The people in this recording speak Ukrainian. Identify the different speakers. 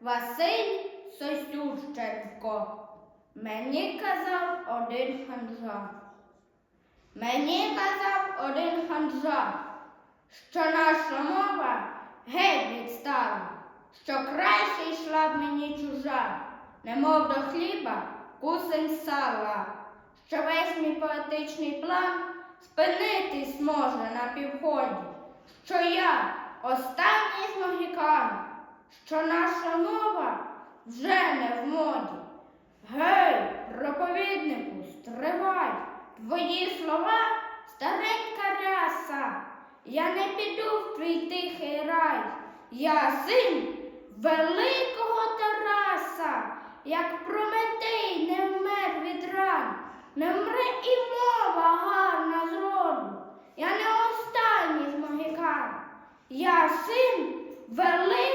Speaker 1: Василь Сосющенко. Мені казав один ханжа. Мені казав один ханжа, що наша мова геть відстала, що краще йшла б мені чужа, немов до хліба кусень сала, що весь мій поетичний план спинитись може на півході, що я останній з могікан, що наша мова вже не в моді. Гей, проповіднику, стривай, твої слова старенька ряса. Я не піду в твій тихий рай, я син великого Тараса, як Прометей не вмер від ран, не вмре і мова гарна з роду. Я не останній з могікан, я син великого